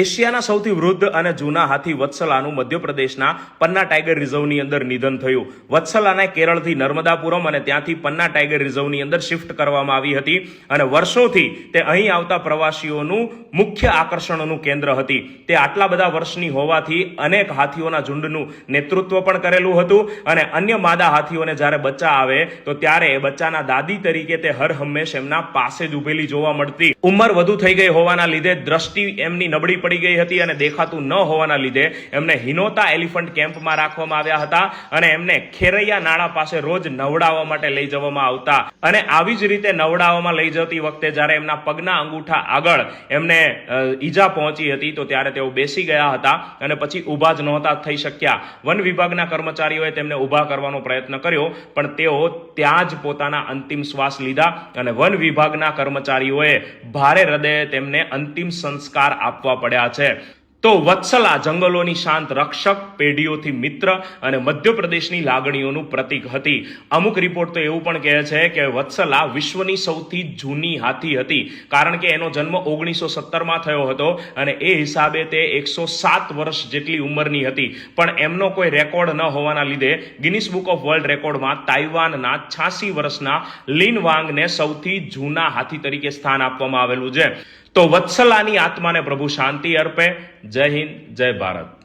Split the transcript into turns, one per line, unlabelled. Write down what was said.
એશિયાના સૌથી વૃદ્ધ અને જૂના હાથી વત્સલાનું મધ્યપ્રદેશના પન્ના ટાઈગર રિઝર્વની અંદર નિધન થયું. વત્સલાને કેરળથી નર્મદાપુરમ અને ત્યાંથી પન્ના ટાઈગર રિઝર્વની અંદર શિફ્ટ કરવામાં આવી હતી અને વર્ષોથી તે અહીં આવતા પ્રવાસીઓનું મુખ્ય આકર્ષણનું કેન્દ્ર હતી. તે આટલા બધા વર્ષની હોવાથી અનેક હાથીઓના ઝુંડનું નેતૃત્વ પણ કરેલું હતું અને અન્ય માદા હાથીઓને જ્યારે બચ્ચા આવે તો ત્યારે એ બચ્ચાના દાદી તરીકે તે હર હંમેશ એમના પાસે જ ઉભેલી જોવા મળતી. ઉંમર વધુ થઈ ગઈ હોવાના લીધે દ્રષ્ટિ એમની નબળી પડી ગઈ હતી અને દેખાતું ન હોવાના લીધે એમને હિનોતા એલિફન્ટ કેમ્પમાં રાખવામાં આવ્યા હતા અને એમને ખેરૈયા નાળા પાસે રોજ નવડાવવા માટે લઈ જવામાં આવતા. અને આવી જ રીતે નવડાવવામાં લઈ જતી વખતે જ્યારે એમના પગના અંગૂઠા આગળ એમને ઈજા પહોંચી હતી તો ત્યારે તેઓ બેસી ગયા હતા અને પછી ઊભા જ નહોતા થઈ શક્યા. વન વિભાગના કર્મચારીઓએ તેમને ઊભા કરવાનો પ્રયત્ન કર્યો, પણ તેઓ ત્યાં જ પોતાના અંતિમ શ્વાસ લીધા અને વન વિભાગના કર્મચારીઓએ ભારે હૃદયે તેમને અંતિમ સંસ્કાર આપવા પડ્યા છે. તો વત્સલા જંગલોની શાંત રક્ષક, પેઢીઓથી મિત્ર અને મધ્યપ્રદેશની લાગણીઓનું પ્રતીક હતી. અમુક રિપોર્ટ તો એવું પણ કહે છે કે વત્સલા વિશ્વની સૌથી જૂની હાથી હતી. કારણ કે એનો જન્મ ઓગણીસો સત્તરમાં થયો હતો અને એ હિસાબે તે એકસો સાત વર્ષ જેટલી ઉંમરની હતી. પણ એમનો કોઈ રેકોર્ડ ન હોવાના લીધે ગિનિસ બુક ઓફ વર્લ્ડ રેકોર્ડમાં તાઇવાનના છ્યાસી વર્ષના લિન વાંગને સૌથી જૂના હાથી તરીકે સ્થાન આપવામાં આવેલું છે. તો વત્સલાની આત્માને પ્રભુ શાંતિ અર્પે. જય હિન્દ જય ભારત.